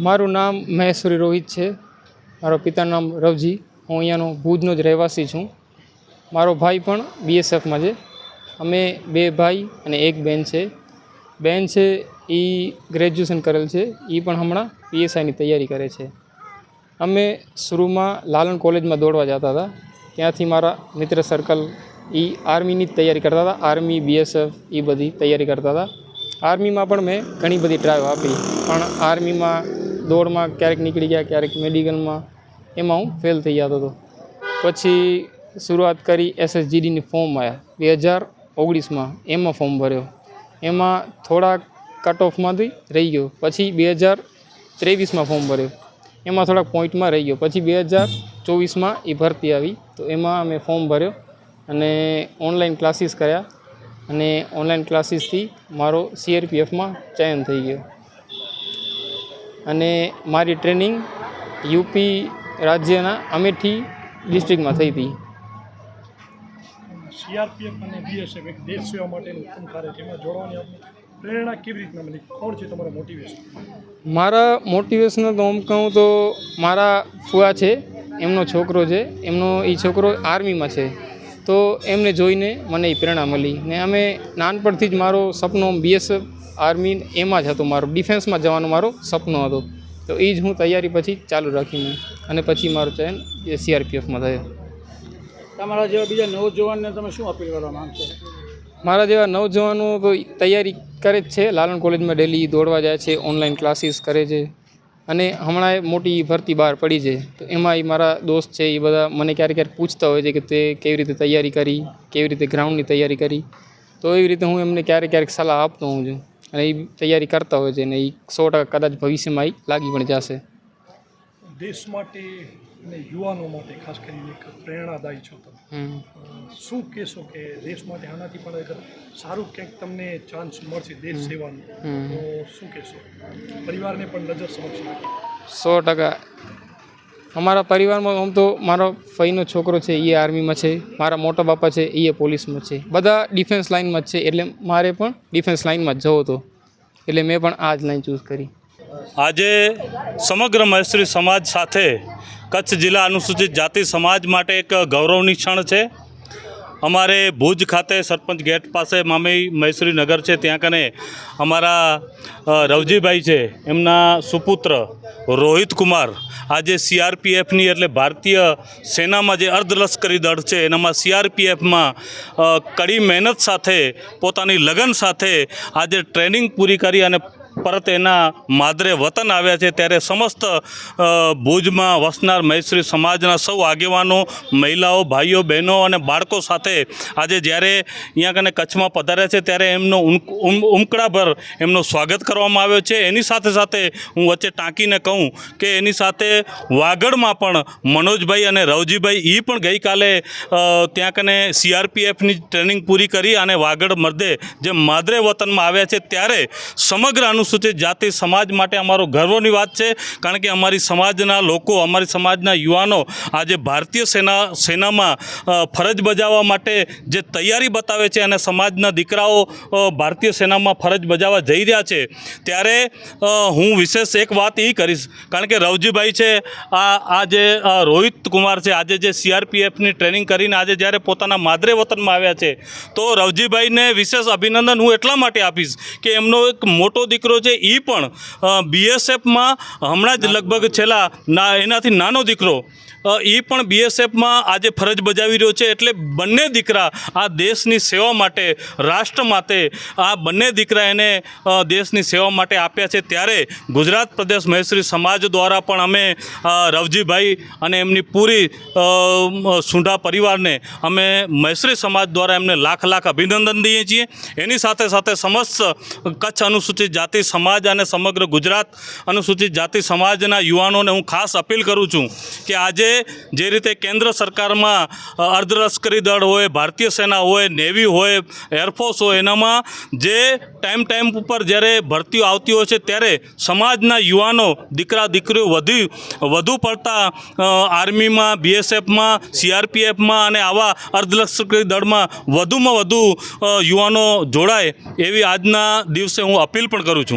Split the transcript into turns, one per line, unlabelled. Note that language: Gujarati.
મારું નામ મહેશ્વરી રોહિત છે. મારો પિતાનું નામ રવજી. હું અહીંયાનો ભુજનો જ રહેવાસી છું. મારો ભાઈ પણ બીએસએફમાં છે. અમે બે ભાઈ અને એક બેન છે. બેન છે, એ ગ્રેજ્યુએશન કરેલ છે. એ પણ હમણાં પીએસઆઈની તૈયારી કરે છે. અમે શરૂમાં લાલન કોલેજમાં દોડવા જતા હતા. ત્યાંથી મારા મિત્ર સર્કલ એ આર્મીની જ તૈયારી કરતા હતા. આર્મી બીએસએફ એ બધી તૈયારી કરતા હતા. આર્મીમાં પણ મેં ઘણી બધી ટ્રાય આપી. પણ આર્મીમાં દોડમાં ક્યારેક નીકળી ગયા, ક્યારેક મેડિકલમાં, એમાં હું ફેલ થઈ જતો હતો. પછી શરૂઆત કરી એસએસજીડીની ફોર્મ આવ્યા બે હજાર ઓગણીસમાં એમાં ફોર્મ ભર્યો. એમાં થોડા કટ ઓફમાંથી રહી ગયો. પછી બે હજાર ત્રેવીસમાં ફોર્મ ભર્યો. એમાં થોડાક પોઈન્ટમાં રહી ગયો. પછી બે હજાર ચોવીસમાં એ ભરતી આવી. તો એમાં અમે ફોર્મ ભર્યો અને ઓનલાઈન ક્લાસીસ કર્યા. અને ઓનલાઈન ક્લાસીસથી મારો સીઆરપીએફમાં ચયન થઈ ગયો. અને મારી ટ્રેનિંગ યુપી રાજ્યના અમેઠી ડિસ્ટ્રિક્ટમાં થઈ હતી.
સીઆરપીએફ અને બીએસએફ એક દેશ સેવા માટેનું ઉત્તમ કાર્ય છે. એમાં જોડવાની આપની પ્રેરણા કેવી રીતના મળી? કોણ છે તમારા મોટિવેશન
મારા મોટિવેશન તો આમ કહું તો મારા ફુવા છે એમનો છોકરો છે એમનો એ છોકરો આર્મીમાં છે. તો એમને જોઈને મને એ પ્રેરણા મળી ને અમે નાનપણથી જ મારો સપનો બીએસએફ આર્મી એમાં જ હતો મારો ડિફેન્સમાં જવાનો મારો સપનો હતો. તો એ જ હું તૈયારી પછી ચાલુ રાખી મેં અને પછી મારો ચયન એ સીઆરપીએફમાં થયો.
તમારા જેવા બીજા નવજવાનને તમે શું અપીલ કરવા માગશો?
મારા જેવા નવજવાનો તો તૈયારી કરે જ છે. લાલન કોલેજમાં ડેલી દોડવા જાય છે ઓનલાઈન ક્લાસીસ કરે છે. અને હમણાં મોટી ભરતી બહાર પડી છે. તો એમાં એ મારા દોસ્ત છે એ બધા મને ક્યારેક ક્યારેક પૂછતા હોય છે કે તે કેવી રીતે તૈયારી કરી, કેવી રીતે ગ્રાઉન્ડની તૈયારી કરી. તો એવી રીતે હું એમને ક્યારેક ક્યારેક સલાહ આપતો હોઉં છું. અને એ તૈયારી કરતા હોય છે અને એ સો ટકા કદાચ ભવિષ્યમાં એ લાગી પણ જશે.
દેશ માટે અને યુવાનો માટે ખાસ કરીને એક પ્રેરણાદાયી છો તમે. શું કહેશો કે દેશ માટે આનાથી પણ અગર સારું ક્યાંક તમને ચાન્સ મળશે દેશ સેવાનું તો શું કહેશો? પરિવારને પણ નજર સમક્ષ
સો ટકા. અમારા પરિવારમાં આમ તો મારો ફઈનો છોકરો છે એ આર્મીમાં છે મારા મોટા બાપા છે એ પોલીસમાં છે. બધા ડિફેન્સ લાઇનમાં જ છે એટલે મારે પણ ડિફેન્સ લાઇનમાં જ જવો હતો. એટલે મેં પણ આ જ લાઈન ચૂઝ કરી.
આજે સમગ્ર મહેશ્રી સમાજ સાથે કચ્છ જિલ્લા અનુસૂચિત જાતિ સમાજ માટે એક ગૌરવની ક્ષણ છે. અમારે ભુજ ખાતે સરપંચ ગેટ પાસે મામી મહેશ્રી નગર છે. ત્યાં કને અમારા રવજીભાઈ છે. એમના સુપુત્ર રોહિત કુમાર આજે સીઆરપીએફની એટલે ભારતીય સેનામાં જે અર્ધલશ્કરી દળ છે, એનામાં સીઆરપીએફમાં કડી મહેનત સાથે, પોતાની લગન સાથે આજે ટ્રેનિંગ પૂરી કરી અને પરત એના માદરે વતન આવ્યા છે ત્યારે સમસ્ત ભુજમાં વસનાર મહેશ્રી સમાજના સૌ આગેવાનો, મહિલાઓ, ભાઈઓ, બહેનો અને બાળકો સાથે આજે જ્યારે અહીંયા કને કચ્છમાં પધાર્યા છે ત્યારે એમનો ઉમ- ઉમ- ઉમકડાભર એમનું સ્વાગત કરવામાં આવ્યો છે. એની સાથે સાથે હું વચ્ચે ટાંકીને કહું કે એની સાથે વાગડમાં પણ મનોજભાઈ અને રવજીભાઈ એ પણ ગઈકાલે ત્યાં કને સીઆરપીએફની ટ્રેનિંગ પૂરી કરી અને વાગડ મર્દે જે માદરે વતનમાં આવ્યા છે ત્યારે સમગ્ર અનુસૂચિત જાતિ, સમાજ માટે અમારો ગર્વની વાત છે, કારણ કે અમારી સમાજના લોકો, અમારી સમાજના યુવાનો આજે ભારતીય સેના, સેનામાં ફરજ બજાવવા માટે જે તૈયારી બતાવે છે અને સમાજના દીકરાઓ ભારતીય સેનામાં ફરજ બજાવવા જઈ રહ્યા છે, ત્યારે હું વિશેષ એક વાત એ કરીશ, કારણ કે રવજીભાઈ છે, આ આ જે રોહિત કુમાર છે, આજે જે સીઆરપીએફની ટ્રેનિંગ કરીને આજે જ્યારે પોતાના માદરે વતનમાં આવ્યા છે, તો રવજીભાઈને વિશેષ અભિનંદન હું એટલા માટે આપીશ કે એમનો એક મોટો દીકરો છે એ પણ બીએસએફમાં હમણાં જ લગભગ છેલ્લા ના એનાથી નાનો દીકરો. એ પણ બીએસએફમાં આજે ફરજ બજાવી રહ્યો છે એટલે બંને દીકરા આ દેશની સેવા માટે રાષ્ટ્ર માટે આ બંને દીકરા એને દેશની સેવા માટે આપ્યા છે. ત્યારે ગુજરાત પ્રદેશ મહેશ્રી સમાજ દ્વારા પણ અમે રવજીભાઈ અને એમની પૂરી સુંઢા પરિવારને અમે મહેશ્રી સમાજ દ્વારા એમને લાખ લાખ અભિનંદન દઈએ છીએ. એની સાથે સાથે સમસ્ત કચ્છ અનુસૂચિત જાતિ સમાજ અને સમગ્ર ગુજરાત અનુસૂચિત જાતિ સમાજના યુવાનોને હું ખાસ અપીલ કરું છું કે આજે જે રીતે કેન્દ્ર સરકારમાં અર્ધલશ્કરી દળ હોય, ભારતીય સેના હોય, નેવી હોય, એરફોર્સ હોય, એનામાં જે ટાઈમ ટાઈમ ઉપર જ્યારે ભરતીઓ આવતી હોય છે ત્યારે સમાજના યુવાનો, દીકરા, દીકરીઓ વધુ વધુ પડતા આર્મીમાં, બીએસએફમાં, સીઆરપીએફમાં અને આવા અર્ધલશ્કરી દળમાં વધુમાં વધુ યુવાનો જોડાય એવી આજના દિવસે હું અપીલ પણ કરું છું.